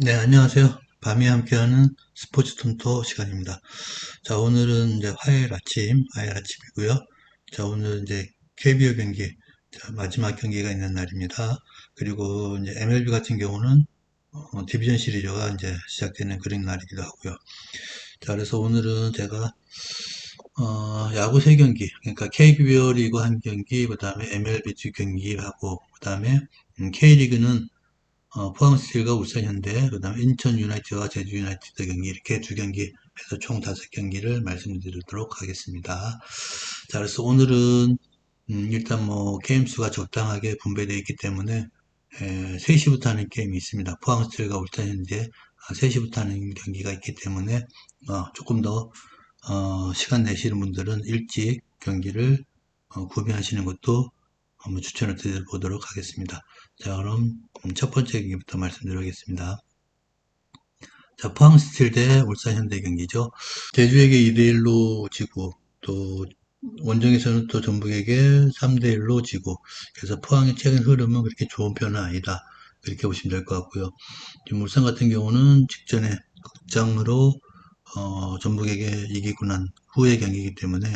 네, 안녕하세요. 밤이 함께하는 스포츠 톤토 시간입니다. 자, 오늘은 이제 화요일 아침, 화요일 아침이고요. 자, 오늘 이제 KBO 경기, 자, 마지막 경기가 있는 날입니다. 그리고 이제 MLB 같은 경우는 어, 디비전 시리즈가 이제 시작되는 그런 날이기도 하고요. 자, 그래서 오늘은 제가 어, 야구 세 경기, 그러니까 KBO 리그 한 경기, 그 다음에 MLB 두 경기하고, 그 다음에 음, K리그는 어, 포항 스틸과 울산 현대, 그 다음에 인천 유나이티드와 제주 유나이티드 경기, 이렇게 두 경기 해서 총 다섯 경기를 말씀드리도록 하겠습니다. 자, 그래서 오늘은, 음, 일단 뭐, 게임 수가 적당하게 분배되어 있기 때문에, 에, 3시부터 하는 게임이 있습니다. 포항 스틸과 울산 현대, 아, 3시부터 하는 경기가 있기 때문에, 어, 조금 더, 어, 시간 내시는 분들은 일찍 경기를 어, 구매하시는 것도 한번 추천을 드려보도록 하겠습니다. 자, 그럼 음, 첫 번째 경기부터 말씀드리겠습니다. 자, 포항 스틸 대 울산 현대 경기죠. 제주에게 2대1로 지고, 또 원정에서는 또 전북에게 3대1로 지고, 그래서 포항의 최근 흐름은 그렇게 좋은 편은 아니다. 그렇게 보시면 될 것 같고요. 지금 울산 같은 경우는 직전에 극장으로 어, 전북에게 이기고 난 후의 경기이기 때문에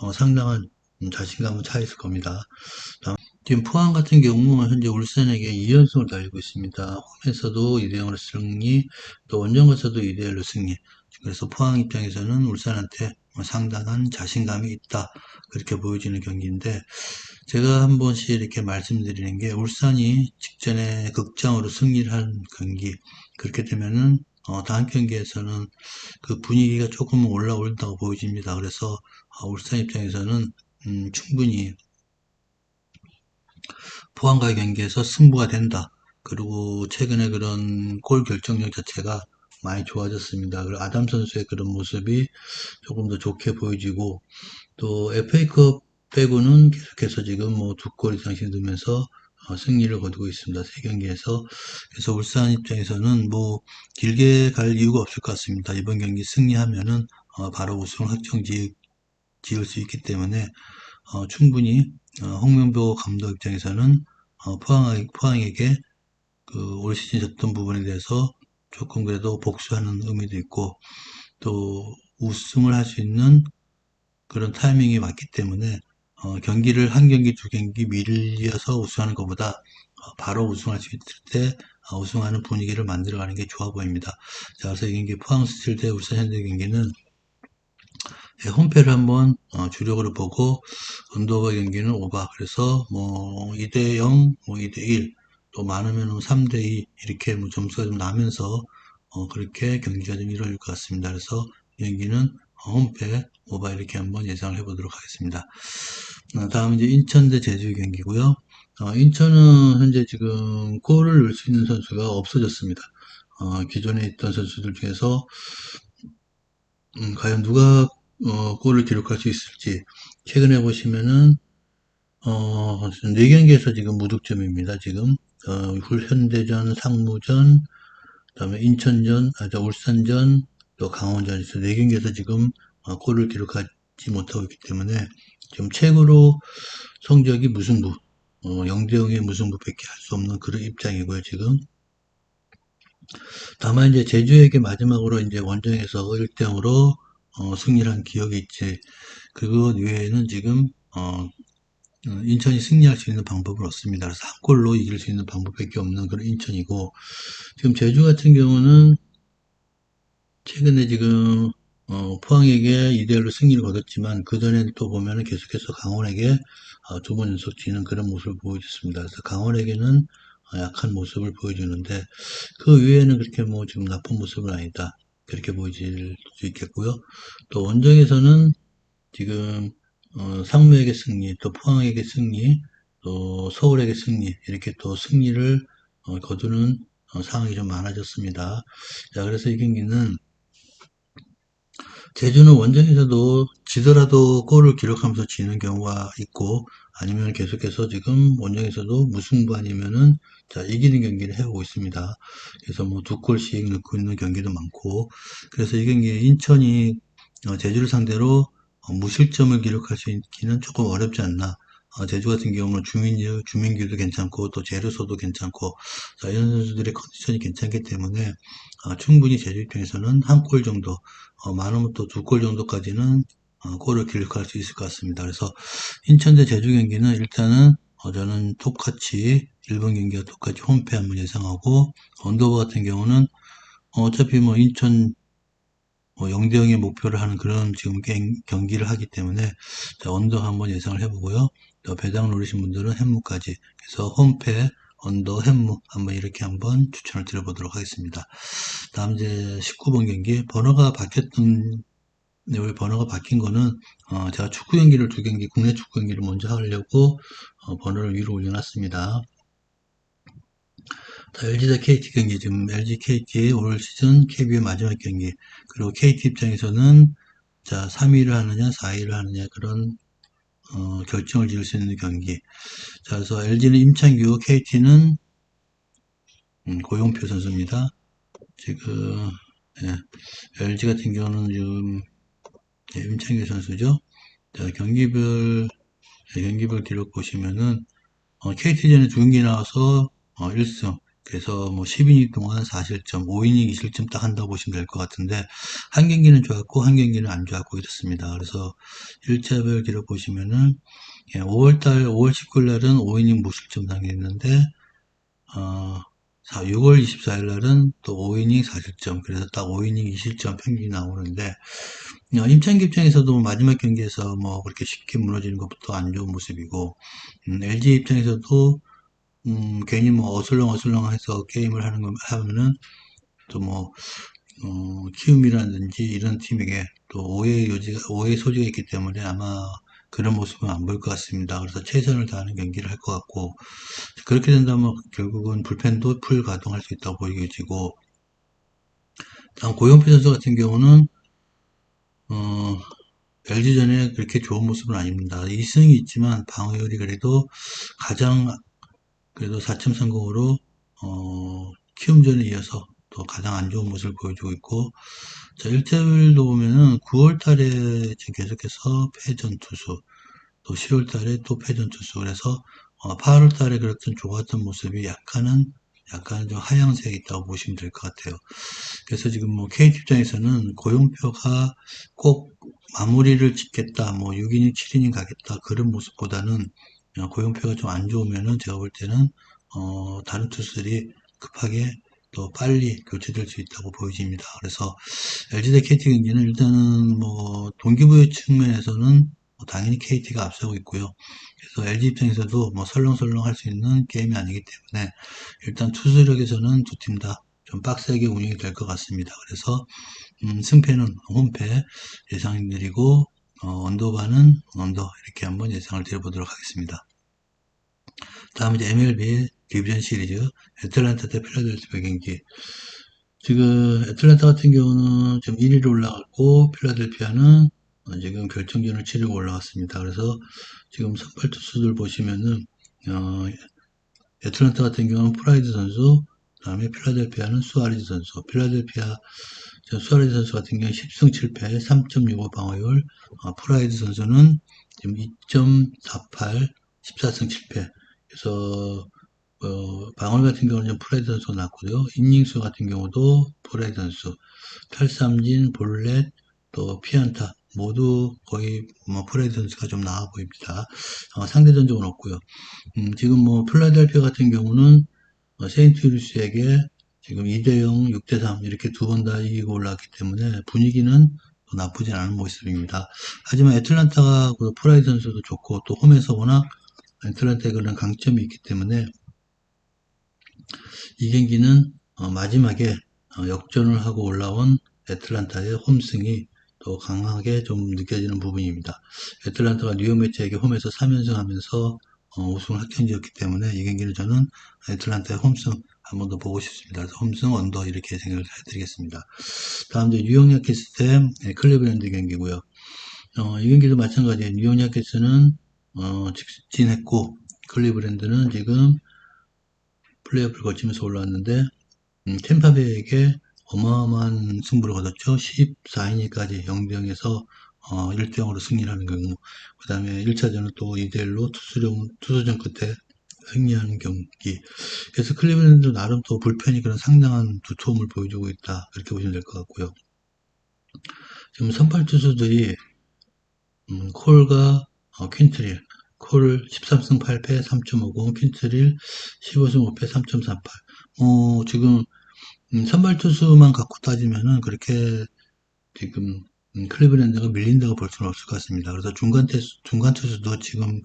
어, 상당한 자신감은 차 있을 겁니다. 지금 포항 같은 경우 현재 울산에게 2연승을 달리고 있습니다. 홈에서도 2대0으로 승리, 또 원정에서도 2대1로 승리. 그래서 포항 입장에서는 울산한테 뭐 상당한 자신감이 있다. 그렇게 보여지는 경기인데 제가 한 번씩 이렇게 말씀드리는 게 울산이 직전에 극장으로 승리를 한 경기 그렇게 되면은 어, 다음 경기에서는 그 분위기가 조금 올라올다고 보여집니다. 그래서 어, 울산 입장에서는 음, 충분히 포항과의 경기에서 승부가 된다. 그리고 최근에 그런 골 결정력 자체가 많이 좋아졌습니다. 그리고 아담 선수의 그런 모습이 조금 더 좋게 보여지고 또 FA컵 빼고는 계속해서 지금 뭐 두 골 이상씩 넣으면서 어, 승리를 거두고 있습니다. 세 경기에서. 그래서 울산 입장에서는 뭐 길게 갈 이유가 없을 것 같습니다. 이번 경기 승리하면은 어, 바로 우승 확정 지, 지을 수 있기 때문에 어, 충분히 어, 홍명보 감독 입장에서는 어, 포항, 포항에게 그올 시즌 졌던 부분에 대해서 조금 그래도 복수하는 의미도 있고 또 우승을 할 수 있는 그런 타이밍이 맞기 때문에 어, 경기를 한 경기 두 경기 밀려서 우승하는 것보다 어, 바로 우승할 수 있을 때 어, 우승하는 분위기를 만들어가는 게 좋아 보입니다. 자, 그래서 이 경기 포항 스틸 대 울산 현대 경기는 예, 홈페를 한번 어, 주력으로 보고 언더바 경기는 오바 그래서 뭐 2대 0, 뭐 2대 1, 또 많으면 3대 2 이렇게 뭐 점수가 좀 나면서 어, 그렇게 경기가 좀 이루어질 것 같습니다. 그래서 이 경기는 홈페 오바 이렇게 한번 예상을 해보도록 하겠습니다. 어, 다음 이제 인천 대 제주 경기고요. 어, 인천은 현재 지금 골을 넣을 수 있는 선수가 없어졌습니다. 어, 기존에 있던 선수들 중에서 음, 과연 누가 어, 골을 기록할 수 있을지 최근에 보시면은 어, 4경기에서 지금 무득점입니다. 지금 어, 현대전, 상무전, 그다음에 인천전, 아, 저 울산전, 또 강원전에서 4경기에서 지금 어, 골을 기록하지 못하고 있기 때문에 지금 최고로 성적이 무승부, 어, 0대 0의 무승부밖에 할 수 없는 그런 입장이고요, 지금. 다만 이제 제주에게 마지막으로 이제 원정에서 1대 0으로 어, 승리를 한 기억이 있지. 그것 외에는 지금 어, 어, 인천이 승리할 수 있는 방법은 없습니다. 그래서 한 골로 이길 수 있는 방법밖에 없는 그런 인천이고 지금 제주 같은 경우는 최근에 지금 어, 포항에게 2대1로 승리를 거뒀지만 그 전에 또 보면은 계속해서 강원에게 어, 두번 연속 지는 그런 모습을 보여줬습니다. 그래서 강원에게는 어, 약한 모습을 보여주는데 그 외에는 그렇게 뭐 지금 나쁜 모습은 아니다. 그렇게 보여질 수 있겠고요. 또 원정에서는 지금 어, 상무에게 승리, 또 포항에게 승리, 또 서울에게 승리 이렇게 또 승리를 어, 거두는 어, 상황이 좀 많아졌습니다. 자, 그래서 이 경기는 제주는 원정에서도 지더라도 골을 기록하면서 지는 경우가 있고 아니면 계속해서 지금 원정에서도 무승부 아니면은 자 이기는 경기를 해오고 있습니다. 그래서 뭐 두 골씩 넣고 있는 경기도 많고 그래서 이 경기에 인천이 어, 제주를 상대로 어, 무실점을 기록할 수 있기는 조금 어렵지 않나 어, 제주 같은 경우는 주민, 주민규도 괜찮고, 또 재료소도 괜찮고, 자, 이런 선수들의 컨디션이 괜찮기 때문에, 어, 충분히 제주 입장에서는 한 골 정도, 어, 많으면 또 두 골 정도까지는 어, 골을 기록할 수 있을 것 같습니다. 그래서 인천 대 제주 경기는 일단은 어, 저는 똑같이 일본 경기와 똑같이 홈패 한번 예상하고 언더버 같은 경우는 어, 어차피 뭐 인천 뭐 0대 0의 목표를 하는 그런 지금 경, 경기를 하기 때문에 자, 언더 한번 예상을 해보고요. 또 배당 노리신 분들은 햄무까지 그래서 홈패 언더 햄무 한번 이렇게 한번 추천을 드려보도록 하겠습니다. 다음 이제 19번 경기 번호가 바뀌었던 네, 왜 번호가 바뀐 거는 어, 제가 축구 경기를 두 경기 국내 축구 경기를 먼저 하려고 어, 번호를 위로 올려놨습니다. 자, LG 대 KT 경기 지금 LG KT 올 시즌 KBO의 마지막 경기 그리고 KT 입장에서는 자 3위를 하느냐 4위를 하느냐 그런 어, 결정을 지을 수 있는 경기 자 그래서 LG는 임창규 KT는 음, 고용표 선수입니다. 지금 예, LG 같은 경우는 지금 예, 임창규 선수죠. 자, 경기별 예, 경기별 기록 보시면은 어, KT전에 두 경기 나와서 어, 1승 그래서 뭐 10이닝 동안 4실점, 5이닝 2실점 딱 한다고 보시면 될 것 같은데 한 경기는 좋았고 한 경기는 안 좋았고 이렇습니다. 그래서 1차별 기록 보시면은 예, 5월달 5월 19일 날은 5이닝 무실점 당했는데 어, 6월 24일 날은 또 5이닝 4실점 그래서 딱 5이닝 2실점 평균이 나오는데 어, 임창기 입장에서도 마지막 경기에서 뭐 그렇게 쉽게 무너지는 것부터 안 좋은 모습이고 음, LG 입장에서도 음, 괜히 뭐 어슬렁어슬렁 해서 게임을 하는 거 하면은 또 뭐 어, 키움이라든지 이런 팀에게 또 오해 요지가 오해 소지가 있기 때문에 아마 그런 모습은 안 보일 것 같습니다. 그래서 최선을 다하는 경기를 할 것 같고 그렇게 된다면 결국은 불펜도 풀 가동할 수 있다고 보여지고 다음 고영표 선수 같은 경우는 어, LG전에 그렇게 좋은 모습은 아닙니다. 2승이 있지만 방어율이 그래도 가장 그래도 4.30으로 어, 키움전에 이어서 또 가장 안 좋은 모습을 보여주고 있고 자 1차별도 보면은 9월 달에 계속해서 패전 투수 또 10월 달에 또 패전 투수 그래서 어, 8월 달에 그랬던 좋았던 모습이 약간은 약간 좀 하향세에 있다고 보시면 될 것 같아요. 그래서 지금 뭐 KT 입장에서는 고용표가 꼭 마무리를 짓겠다, 뭐 6이닝, 7이닝 가겠다 그런 모습보다는 어, 고용표가 좀 안 좋으면은 제가 볼 때는 어, 다른 투수들이 급하게 또 빨리 교체될 수 있다고 보여집니다. 그래서 LG 대 KT 경기는 일단은 뭐 동기부여 측면에서는 뭐 당연히 KT가 앞서고 있고요. 그래서 LG 입장에서도 뭐 설렁설렁 할 수 있는 게임이 아니기 때문에 일단 투수력에서는 두 팀 다 좀 빡세게 운영이 될 것 같습니다. 그래서 음, 승패는 홈패 예상드리고 어, 언더바는 언더 이렇게 한번 예상을 드려보도록 하겠습니다. 다음 이제 MLB 디비전 시리즈 애틀란타 대 필라델피아 경기 지금 애틀란타 같은 경우는 지금 1위로 올라갔고 필라델피아는 지금 결정전을 치르고 올라갔습니다. 그래서 지금 선발 투수들 보시면은 어, 애틀란타 같은 경우는 프라이드 선수 그다음에 필라델피아는 수아리즈 선수. 필라델피아 수아레즈 선수 같은 경우는 10승 7패 3.65 방어율. 어, 프라이드 선수는 지금 2.48 14승 7패. 그래서 어, 방울 같은 경우는 선수가 났고요. 인닝수 같은 경우도 선수 탈삼진 볼렛 또 피안타 모두 거의 뭐 선수가 좀 나아 보입니다. 어, 상대 전적은 없고요. 음, 지금 뭐 플라델피아 같은 경우는 어, 세인트 루스에게 지금 2대0, 6대3 이렇게 두 번 다 이기고 올라왔기 때문에 분위기는 나쁘진 않은 모습입니다. 하지만 애틀란타가 그 프라이드 선수도 좋고 또 홈에서 워낙 애틀란타에 그런 강점이 있기 때문에 이 경기는 어 마지막에 어 역전을 하고 올라온 애틀란타의 홈승이 또 강하게 좀 느껴지는 부분입니다. 애틀란타가 뉴욕 매치에게 홈에서 3연승 하면서 어 우승을 확정지었기 때문에 이 경기는 저는 애틀란타의 홈승 한 번 더 보고 싶습니다. 홈승 언더 이렇게 생각을 해드리겠습니다. 다음 이제 뉴욕 야키스 대 네, 클리브랜드 경기고요. 어, 이 경기도 마찬가지예요. 뉴욕 야키스는 어, 직진했고 클리브랜드는 지금 플레이오프를 거치면서 올라왔는데 음, 템파베이에게 어마어마한 승부를 거뒀죠. 14이닝까지 0대0에서 어, 1대0으로 승리하는 경우, 그 다음에 1차전은 또 2대1로 투수전, 투수전 끝에 승리하는 경기. 그래서 클리블랜드 나름 또 불펜이 그런 상당한 두툼을 보여주고 있다. 그렇게 보시면 될 것 같고요. 지금 선발 투수들이, 음, 콜과 어, 퀸트릴, 콜 13승 8패 3.50, 퀸트릴 15승 5패 3.38. 뭐, 지금, 음, 선발 투수만 갖고 따지면은 그렇게 지금 음, 클리브랜드가 밀린다고 볼 수는 없을 것 같습니다. 그래서 중간 투수, 중간 투수도 지금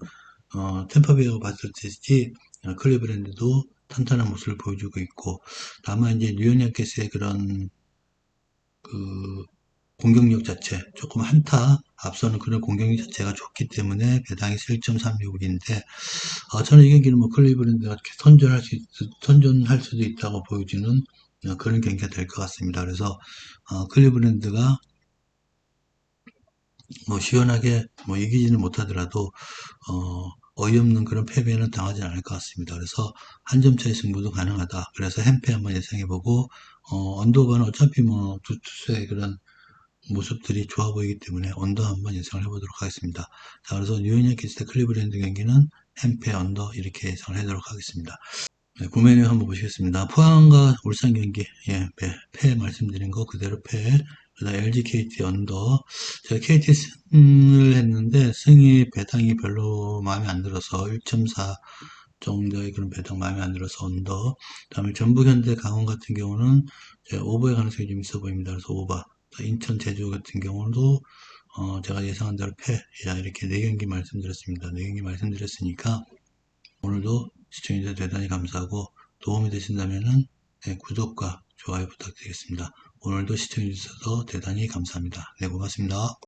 어, 템파베이가 봤을 때지 어, 클리브랜드도 탄탄한 모습을 보여주고 있고 다만 이제 뉴욕 양키스의 그런 그 공격력 자체 조금 한타 앞서는 그런 공격력 자체가 좋기 때문에 배당이 1.36인데 어, 저는 이 경기는 뭐 클리브랜드가 선전할 수 있, 선전할 수도 있다고 보여지는 어, 그런 경기가 될 것 같습니다. 그래서 어, 클리브랜드가 뭐 시원하게 뭐 이기지는 못하더라도 어, 어이없는 그런 패배는 당하지 않을 것 같습니다. 그래서 한 점 차의 승부도 가능하다. 그래서 햄패 한번 예상해보고 어, 언더바는 어차피 뭐 두 투수의 그런 모습들이 좋아 보이기 때문에 언더 한번 예상을 해보도록 하겠습니다. 자, 그래서 뉴욕 대 클리브랜드 경기는 햄패 언더 이렇게 예상을 해도록 하겠습니다. 네, 구매 내용 한번 보시겠습니다. 포항과 울산 경기, 예, 패, 패 말씀드린 거 그대로 패. 그 다음 LG KT 언더. 제가 KT 승을 했는데 승이 배당이 별로 마음에 안 들어서 1.4 정도의 그런 배당 마음에 안 들어서 언더. 그 다음에 전북 현대 강원 같은 경우는 오버의 가능성이 좀 있어 보입니다. 그래서 오버. 인천 제주 같은 경우도 어, 제가 예상한 대로 패. 야, 이렇게 네 경기 말씀드렸습니다. 네 경기 말씀드렸으니까 오늘도 시청해주셔서 대단히 감사하고 도움이 되신다면 네, 구독과 좋아요 부탁드리겠습니다. 오늘도 시청해주셔서 대단히 감사합니다. 네, 고맙습니다.